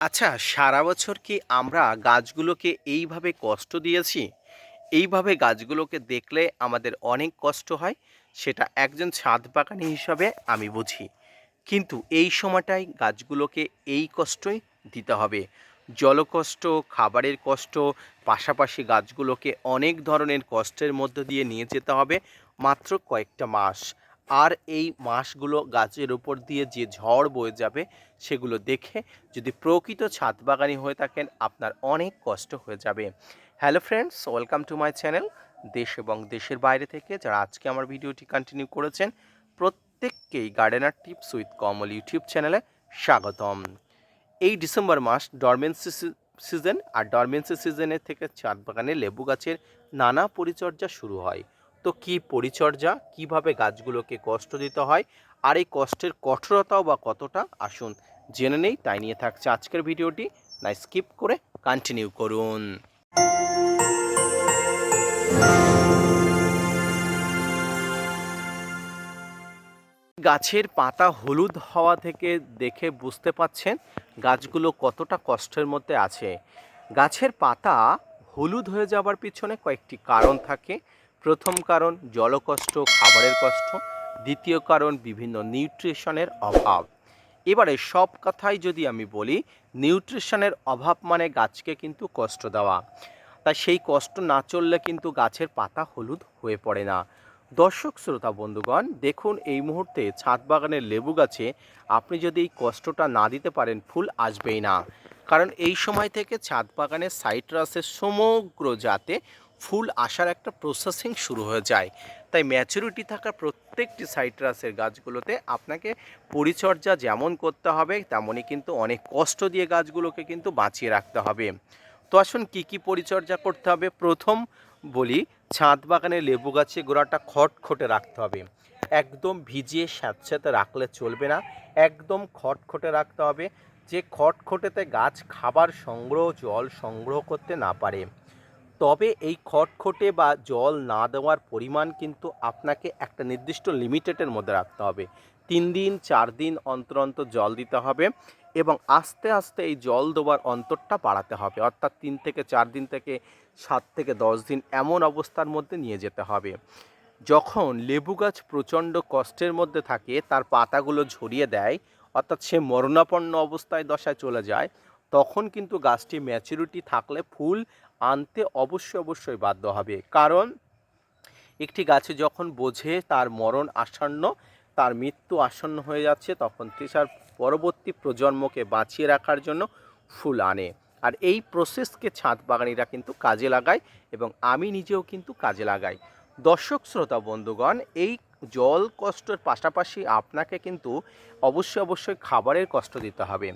আচ্ছা সারা বছর কি আমরা গাছগুলোকে এইভাবে কষ্ট দিয়েছি? এইভাবে গাছগুলোকে দেখলে আমাদের অনেক কষ্ট হয়? সেটা একজন ছাদ বাগানি হিসাবে আমি বুঝি। কিন্তু এই সময়টাই গাছগুলোকে এই কষ্টই দিতে হবে। জলকষ্ট, খাবারের কষ্ট, পাশাপাশি গাছগুলোকে অনেক ধরনের কষ্টের মধ্য দিয়ে নিয়ে যেতে হবে মাত্র কয়েকটা মাস। আর এই মাসগুলো গাছের উপর দিয়ে যে ঝড় বয়ে যাবে, সেগুলো দেখে যদি প্রকৃত ছাদ বাগানি হয়ে থাকেন, আপনার অনেক কষ্ট হয়ে যাবে। Hello friends welcome to my channel দেশ এবং দেশের বাইরে থেকে যারা আজকে আমার ভিডিওটি কন্টিনিউ করেছেন, প্রত্যেককেই gardener tips with Kamal YouTube চ্যানেলে স্বাগতম। এই ডিসেম্বর মাস ডরমেন্সি সিজন আর ডরমেন্সি সিজনের থেকে ছাদ বাগানে লেবু গাছের নানা পরিচর্যা শুরু হয়। তো কি পরিচর্যা, কীভাবে গাছগুলোকে কষ্ট দিতে হয় আর এই কষ্টের কঠোরতাও বা কতটা? আসুন জেনে নেই, তাই নিয়ে থাকছে আজকের ভিডিওটি। না, স্কিপ করে কন্টিনিউ করুন। গাছের পাতা হলুদ হওয়া থেকে দেখে বুঝতে পাচ্ছেন গাছগুলো কতটা কষ্টের মধ্যে আছে। গাছের পাতা হলুদ হয়ে যাবার পিছনে কয়েকটি কারণ থাকে। প্রথম কারণ জলকষ্ট, খাবারের কষ্ট। দ্বিতীয় কারণ বিভিন্ন নিউট্রিশনের অভাব। এবারে সব কথাই যদি আমি বলি, নিউট্রিশনের অভাব মানে গাছকে কিন্তু কষ্ট দেওয়া। তাই সেই কষ্ট না চললে কিন্তু গাছের পাতা হলুদ হয়ে পড়ে না। দর্শক, শ্রোতা, বন্ধুগণ, দেখুন এই মুহূর্তে ছাদ বাগানের লেবু গাছে আপনি যদি এই কষ্টটা না দিতে পারেন, ফুল আসবেই না। কারণ এই সময় থেকে ছাদ বাগানের সাইট্রাসের সমগ্র জাতে ফুল আসার একটা প্রসেসিং শুরু হয়ে যায়। তাই ম্যাচুরিটি থাকা প্রত্যেকটি সাইট্রাসের গাছগুলোতে আপনাকে পরিচর্যা যেমন করতে হবে, তেমনই কিন্তু অনেক কষ্ট দিয়ে গাছগুলোকে কিন্তু বাঁচিয়ে রাখতে হবে। তো আসুন কী কী পরিচর্যা করতে হবে? প্রথম বলি, ছাদ বাগানে লেবু গাছে গোড়াটা খটখটে রাখতে হবে। একদম ভিজিয়ে স্যাঁতস্যাঁতে রাখলে চলবে না। একদম খটখটে রাখতে হবে। যে খটখটেতে গাছ খাবার সংগ্রহ, জল সংগ্রহ করতে না পারে তবে এই খটখটে বা জল না দেওয়ার পরিমাণ কিন্তু আপনাকে একটা নির্দিষ্ট লিমিটেডের মধ্যে রাখতে হবে। তিন দিন, চার দিন অন্তর অন্তর জল দিতে হবে এবং আস্তে আস্তে এই জল দেওয়ার অন্তরটা বাড়াতে হবে। অর্থাৎ তিন থেকে চার দিন থেকে সাত থেকে দশ দিন এমন অবস্থার মধ্যে নিয়ে যেতে হবে। যখন লেবু গাছ প্রচণ্ড কষ্টের মধ্যে থাকে, তার পাতাগুলো ঝরিয়ে দেয়, অর্থাৎ সে মরণাপন্ন অবস্থায় দশায় চলে যায়, তখন কিন্তু গাছটি ম্যাচুরিটি থাকলে ফুল আনতে অবশ্যই অবশ্যই বাধ্য হবে। কারণ একটি গাছে যখন বোঝে তার মরণ আসন্ন, তার মৃত্যু আসন্ন হয়ে যাচ্ছে, তখন তেসার পরবর্তী প্রজন্মকে বাঁচিয়ে রাখার জন্য ফুল আনে। আর এই প্রসেসকে ছাদ বাগানিরা কিন্তু কাজে লাগায় এবং আমি নিজেও কিন্তু কাজে লাগাই। দর্শক, শ্রোতা, বন্ধুগণ, এই জল কষ্টের পাশাপাশি আপনাকে কিন্তু অবশ্যই অবশ্যই খাবারের কষ্ট দিতে হবে।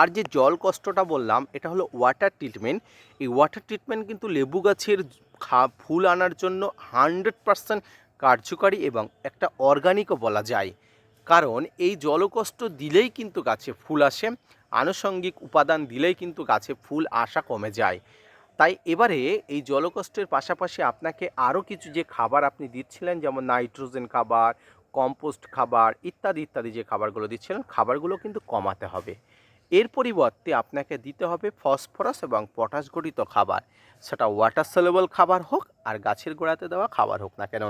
আর যে জল কষ্টটা বললাম, এটা হলো ওয়াটার ট্রিটমেন্ট এই ওয়াটার ট্রিটমেন্ট কিন্তু লেবু গাছের ফুল আনার জন্য হান্ড্রেড পারসেন্ট কার্যকারী এবং একটা অর্গানিকও বলা যায়। কারণ এই জলকষ্ট দিলেই কিন্তু গাছে ফুল আসে, আনুষঙ্গিক উপাদান দিলেই কিন্তু গাছে ফুল আসা কমে যায়। তাই এবারে এই জলকষ্টের পাশাপাশি আপনাকে আরও কিছু যে খাবার আপনি দিচ্ছিলেন, যেমন নাইট্রোজেন খাবার, কম্পোস্ট খাবার, ইত্যাদি ইত্যাদি যে খাবারগুলো দিচ্ছিলেন, খাবারগুলো কিন্তু কমাতে হবে। এর পরিবর্তে আপনাকে দিতে হবে ফসফরাস এবং পটাশ গঠিত খাবার। সেটা ওয়াটার সলেবল খাবার হোক আর গাছের গোড়াতে দেওয়া খাবার হোক না কেন।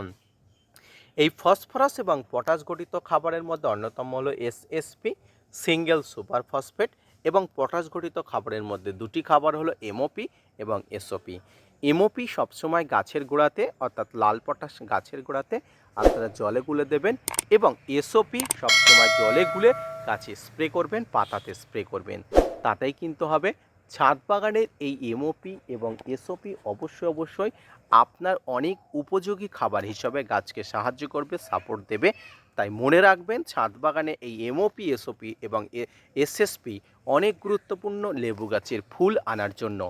এই ফসফরাস এবং পটাশ গঠিত খাবারের মধ্যে অন্যতম হলো এসএসপি সিঙ্গেল সুপার ফসফেট এবং পটাশ গঠিত খাবারের মধ্যে দুটি খাবার হলো এমওপি এবং এসওপি এমওপি সবসময় গাছের গোড়াতে, অর্থাৎ লাল পটাশ গাছের গোড়াতে আপনারা জলে গুলে দেবেন এবং এসওপি সবসময় জলে গুলে গাছে স্প্রে করবেন, পাতাতে স্প্রে করবেন। তাতেই কিন্তু হবে। ছাদ বাগানের এই এমওপি এবং এসওপি অবশ্যই অবশ্যই আপনার অনেক উপযোগী খাবার হিসাবে গাছকে সাহায্য করবে সাপোর্ট দেবে। তাই মনে রাখবেন, ছাদ বাগানে এই এমওপি এসওপি এবং এসএসপি অনেক গুরুত্বপূর্ণ লেবু গাছের ফুল আনার জন্য।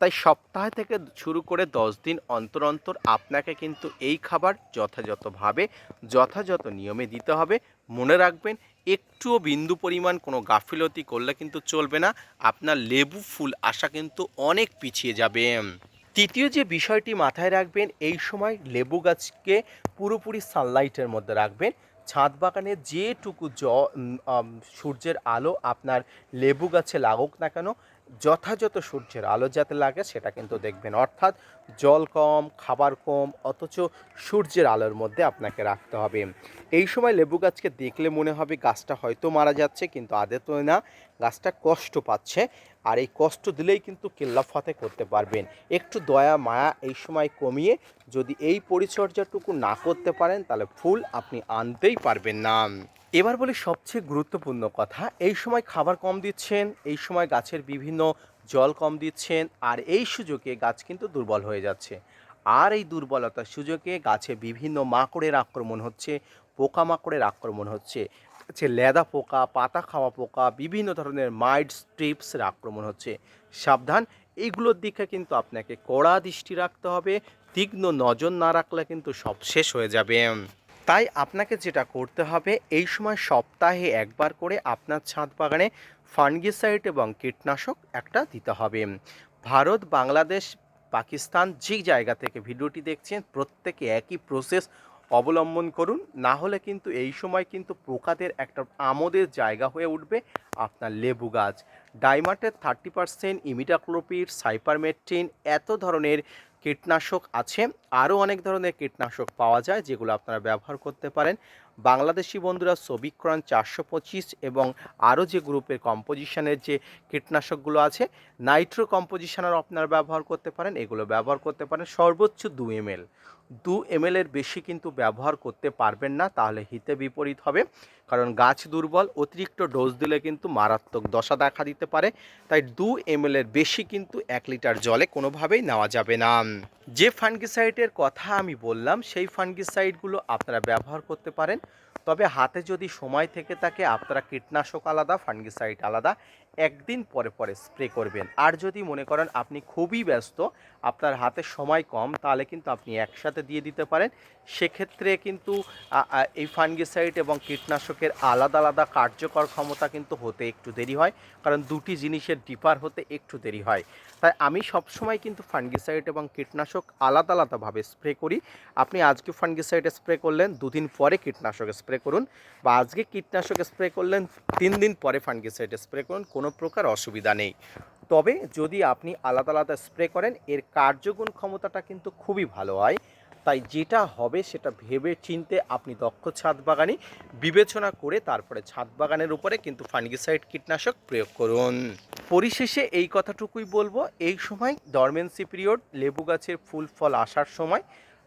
তাই সপ্তাহ থেকে শুরু করে দশ দিন অন্তর অন্তর আপনাকে কিন্তু এই খাবার যথাযথভাবে, যথাযথ নিয়মে দিতে হবে। মনে রাখবেন, একটুও বিন্দু পরিমাণ কোনো গাফিলতি করলে কিন্তু চলবে না। আপনার লেবু ফুল আসা কিন্তু অনেক পিছিয়ে যাবে। তৃতীয় যে বিষয়টি মাথায় রাখবেন, এই সময় লেবু গাছকে পুরোপুরি সানলাইটের মধ্যে রাখবেন। ছাদ বাগানে যেটুকু জ সূর্যের আলো আপনার লেবু গাছে লাগুক না কেন যথাযথ সূর্যের আলো যাতে লাগে, সেটা কিন্তু দেখবেন। অর্থাৎ জল কম, খাবার কম, অথচ সূর্যের আলোর মধ্যে আপনাকে রাখতে হবে। এই সময় লেবু গাছকে দেখলে মনে হবে গাছটা হয়তো মারা যাচ্ছে, কিন্তু আদে তো না, গাছটা কষ্ট পাচ্ছে। আর এই কষ্ট দিলেই কিন্তু কেল্লাফাতে করতে পারবেন। একটু দয়া, মায়া এই সময় কমিয়ে যদি এই পরিচর্যাটুকু না করতে পারেন, তাহলে ফুল আপনি আনতেই পারবেন না। এবার বলি সবচেয়ে গুরুত্বপূর্ণ কথা, এই সময় খাবার কম দিচ্ছেন, এই সময় গাছের বিভিন্ন জল কম দিচ্ছেন, আর এই সুযোগে গাছ কিন্তু দুর্বল হয়ে যাচ্ছে। আর এই দুর্বলতার সুযোগে গাছে বিভিন্ন মাকড়ের আক্রমণ হচ্ছে, পোকামাকড়ের আক্রমণ হচ্ছে হচ্ছে লেদা পোকা, পাতা খাওয়া পোকা, বিভিন্ন ধরনের মাইড স্ট্রিপসের আক্রমণ হচ্ছে। সাবধান এইগুলোর দিকে কিন্তু আপনাকে কড়া দৃষ্টি রাখতে হবে, তীক্ষ্ণ নজর না রাখলে কিন্তু সব শেষ হয়ে যাবে। তাই আপনাকে যেটা করতে হবে, এই সময় সপ্তাহে একবার করে আপনার ছাদ বাগানে ফানগিসাইড এবং কীটনাশক একটা দিতে হবে। ভারত, বাংলাদেশ, পাকিস্তান যে জায়গা থেকে ভিডিওটি দেখছেন, প্রত্যেকে একই প্রসেস অবলম্বন করুন। না হলে কিন্তু এই সময় কিন্তু পোকাদের একটা আমোদের জায়গা হয়ে উঠবে আপনার লেবু গাছ। ডাইমাটের থার্টি পার্সেন্ট ইমিডাক্লোপিড সাইপারমেট্রিন, এত ধরনের কীটনাশক আছে। আরও অনেক ধরনের কীটনাশক পাওয়া যায় যেগুলো আপনারা ব্যবহার করতে পারেন। বাংলাদেশি বন্ধুরা সবিক্রণ চারশো পঁচিশ এবং আরও যে গ্রুপের কম্পোজিশনের যে কীটনাশকগুলো আছে, নাইট্রো কম্পোজিশনার আপনারা ব্যবহার করতে পারেন, এগুলো ব্যবহার করতে পারেন সর্বোচ্চ দু এমএল। দু এমএল এর বেশি কিন্তু ব্যবহার করতে পারবেন না, তাহলে হিতে বিপরীত হবে, কারণ গাছ দুর্বল, অতিরিক্ত ডোজ দিলে কিন্তু মারাত্মক দশা দেখা দিতে পারে, তাই দু এমএল এর বেশি কিন্তু এক লিটার জলে কোনোভাবেই নেওয়া যাবে না। যে ফানগিসাইডের কথা আমি বললাম, সেই ফানগিসাইডগুলো আপনারা ব্যবহার করতে পারেন তবে হাতে যদি সময় থেকে থাকে আপনারা কীটনাশক আলাদা ফানগিসাইড আলাদা একদিন পরে পরে স্প্রে করবেন। আর যদি মনে করেন আপনি খুবই ব্যস্ত, আপনার হাতে সময় কম, তাহলে কিন্তু আপনি একসাথে দিয়ে দিতে পারেন। সেক্ষেত্রে কিন্তু এই ফানগিসাইড এবং কীটনাশকের আলাদা আলাদা কার্যকর ক্ষমতা কিন্তু হতে একটু দেরি হয়, কারণ দুটি জিনিসের ডিফার হতে একটু দেরি হয়। তাই আমি সবসময় কিন্তু ফানগিসাইড এবং কীটনাশক আলাদা আলাদাভাবে স্প্রে করি। আপনি আজকে ফানগিসাইড স্প্রে করলেন, দুদিন পরে কীটনাশক স্প্রে করুন, বা আজকে কীটনাশক স্প্রে করলেন, তিন দিন পরে ফানগিসাইড স্প্রে করুন, কোনো প্রকার অসুবিধা নেই। তবে যদি আপনি আলাদা আলাদা স্প্রে করেন, এর কার্যগুণ ক্ষমতাটা কিন্তু খুবই ভালো হয়। তাই যেটা হবে সেটা ভেবে চিনতে আপনি দক্ষ ছাদ বাগানি বিবেচনা করে তারপরে ছাদ বাগানের উপরে কিন্তু ফানগিসাইড কীটনাশক প্রয়োগ করুন। পরিশেষে এই কথাটুকুই বলব, এই সময় ডরমেন্সি পিরিয়ড লেবু গাছের ফুল ফল আসার সময়,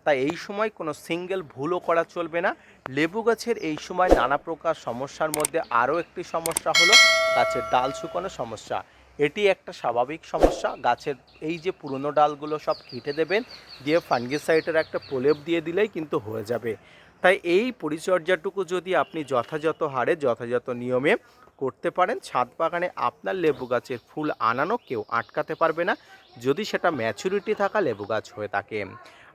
তাই এই সময় কোনো সিঙ্গেল ভুলও করা চলবে না। লেবু গাছের এই সময় নানা প্রকার সমস্যার মধ্যে আরও একটি সমস্যা হলো গাছের ডাল শুকানো সমস্যা। এটি একটা স্বাভাবিক সমস্যা। গাছের এই যে পুরনো ডালগুলো সব কেটে দেবেন, দিয়ে ফানগিসাইডের একটা প্রলেপ দিয়ে দিলেই কিন্তু হয়ে যাবে। তাই এই পরিচর্যাটুকু যদি আপনি যথাযথ হারে, যথাযথ নিয়মে করতে পারেন, ছাদ বাগানে আপনার লেবু গাছের ফুল আনানো কেউ আটকাতে পারবে না। যদি সেটা ম্যাচুরিটি থাকা লেবু গাছ হয়ে থাকে।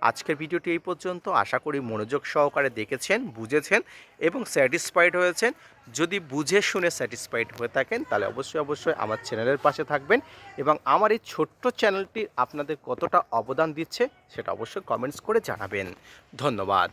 আজকের ভিডিওটি এই পর্যন্ত। আশা করি মনোযোগ সহকারে দেখেছেন, বুঝেছেন এবং স্যাটিসফাইড হয়েছেন। যদি বুঝে শুনে স্যাটিসফাইড হয়ে থাকেন, তাহলে অবশ্যই অবশ্যই আমার চ্যানেলের পাশে থাকবেন এবং আমার এই ছোট্ট চ্যানেলটি আপনাদের কতটা অবদান দিচ্ছে, সেটা অবশ্যই কমেন্টস করে জানাবেন। ধন্যবাদ।